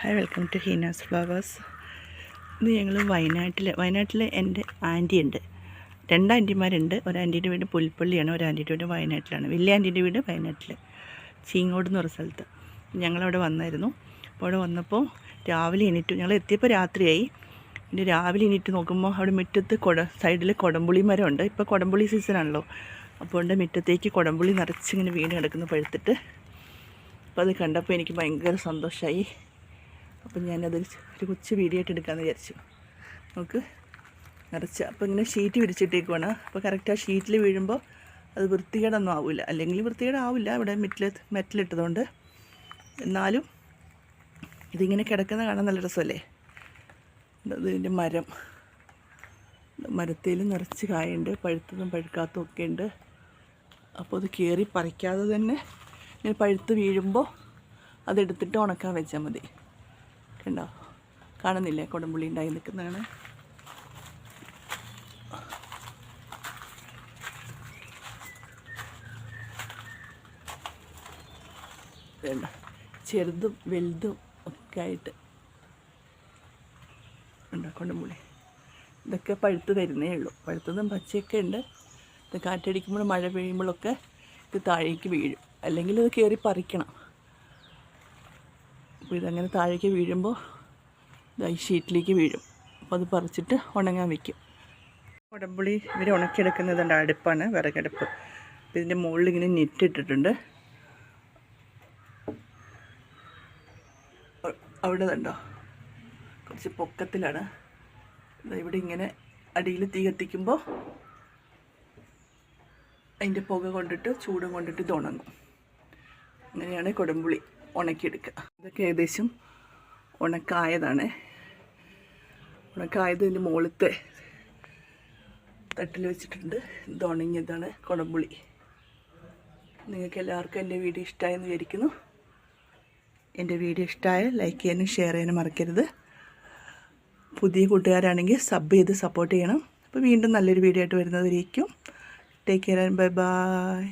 Hi welcome to Heena's flowers ഇന്ന് ഞങ്ങൾ വയനാട്ടിൽ വയനാട്ടിൽ എന്റെ ആന്റി ഉണ്ട് രണ്ട് ആന്റിമാരുണ്ട്. ഒരു വീട് പുൽപ്പള്ളിയാണ് ഒരു വീട് വയനാട്ടിലാണ്. വലിയ ആന്റീന്റെ വീട് വയനാട്ടിൽ ചീങ്ങോട് എന്ന് പറഞ്ഞ സ്ഥലത്ത്. ഞങ്ങളവിടെ വന്നായിരുന്നു. അപ്പോൾ അവിടെ വന്നപ്പോൾ രാവിലെ എണീറ്റു. ഞങ്ങൾ എത്തിയപ്പോൾ രാത്രിയായി. പിന്നെ രാവിലെ എണീറ്റ് നോക്കുമ്പോൾ അവിടെ മുറ്റത്ത് കൊട സൈഡിൽ കൊടംപുളി മരമുണ്ട്. ഇപ്പോൾ കൊടംപുളി സീസണാണല്ലോ അപ്പോൾ ഉണ്ട് മുറ്റത്തേക്ക് കൊടംപുളി നിറച്ചിങ്ങനെ വീണ് കിടക്കുന്ന പഴുത്തിട്ട്. അപ്പോൾ അത് കണ്ടപ്പോൾ എനിക്ക് ഭയങ്കര സന്തോഷമായി അപ്പം ഞാനത് ഒരു കൊച്ചു വീഡിയോ ആയിട്ട് എടുക്കാമെന്ന് വിചാരിച്ചു. നമുക്ക് നിറച്ച്. അപ്പോൾ ഇങ്ങനെ ഷീറ്റ് വിരിച്ചിട്ടേക്കുവാണ്. അപ്പോൾ കറക്റ്റ് ആ ഷീറ്റിൽ വീഴുമ്പോൾ അത് വൃത്തികേടൊന്നും ആവില്ല അല്ലെങ്കിൽ വൃത്തികേടാവില്ല ഇവിടെ മെറ്റിൽ മെറ്റിലിട്ടതുകൊണ്ട് എന്നാലും ഇതിങ്ങനെ കിടക്കുന്ന കാണാൻ നല്ല രസമല്ലേ? ഇതിന്റെ മരം. മരത്തിൽ നിറച്ച് കായുണ്ട്. പഴുത്തതും പഴുക്കാത്തതും ഒക്കെ ഉണ്ട്. അപ്പോൾ അത് കയറി പറിക്കാതെ തന്നെ ഇങ്ങനെ പഴുത്ത് വീഴുമ്പോൾ അതെടുത്തിട്ട് ഉണക്കാൻ വെച്ചാൽ മതി. കണ്ടോ കാണുന്നില്ലേ? കൊടംപുള്ളി ഉണ്ടായി നിൽക്കുന്നതാണ്. ചെറുതും വലുതും ഒക്കെ ആയിട്ട്. ഉണ്ടോ? കൊണ്ടമ്പുള്ളി ഇതൊക്കെ പഴുത്ത് തരുന്നേ ഉള്ളൂ. പഴുത്തതും പച്ചയൊക്കെ ഉണ്ട്. ഇത് കാറ്റടിക്കുമ്പോൾ മഴ പെയ്യുമ്പോഴൊക്കെ ഇത് താഴേക്ക് വീഴും. അല്ലെങ്കിൽ ഇത് കയറി പറിക്കണം. അപ്പോൾ ഇതങ്ങനെ താഴേക്ക് വീഴുമ്പോൾ ഈ ഷീറ്റിലേക്ക് വീഴും. അപ്പോൾ അത് പറിച്ചിട്ട് ഉണങ്ങാൻ വയ്ക്കും. ഉടമ്പുളി ഇവർ ഉണക്കിയെടുക്കുന്നത് എന്റെ അടുപ്പാണ് വിറകടുപ്പ്. അപ്പോൾ ഇതിന്റെ മുകളിൽ ഇങ്ങനെ നെറ്റ് ഇട്ടിട്ടുണ്ട് അവിടെ കണ്ടോ? കുറച്ച് പൊക്കത്തിലാണ്. ഇവിടെ ഇങ്ങനെ അടിയിൽ തീ കത്തിക്കുമ്പോൾ അതിന്റെ പുക കൊണ്ടിട്ട് ചൂടും കൊണ്ടിട്ട് ഇത് ഉണങ്ങും. അങ്ങനെയാണ് കൊടുമ്പുളി. ഉണക്കിയെടുക്കുക. ഇതൊക്കെ ഏകദേശം ഉണക്കായതാണ്. ഉണക്കായത് ഇതിന്റെ മുകളിലത്തെ തട്ടിൽ വെച്ചിട്ടുണ്ട്. ഇത് ഉണങ്ങിയതാണ് കുടംപുളി. നിങ്ങൾക്ക് എല്ലാവർക്കും എന്റെ വീഡിയോ ഇഷ്ടമായെന്ന് വിചാരിക്കുന്നു. എന്റെ വീഡിയോ ഇഷ്ടമായ ലൈക്ക് ചെയ്യാനും ഷെയർ ചെയ്യാനും മറക്കരുത്. പുതിയ കൂട്ടുകാരാണെങ്കിൽ സബ് ചെയ്ത് സപ്പോർട്ട് ചെയ്യണം. അപ്പോൾ വീണ്ടും നല്ലൊരു വീഡിയോ ആയിട്ട് വരുന്നവരേക്കും. Take care bye bye.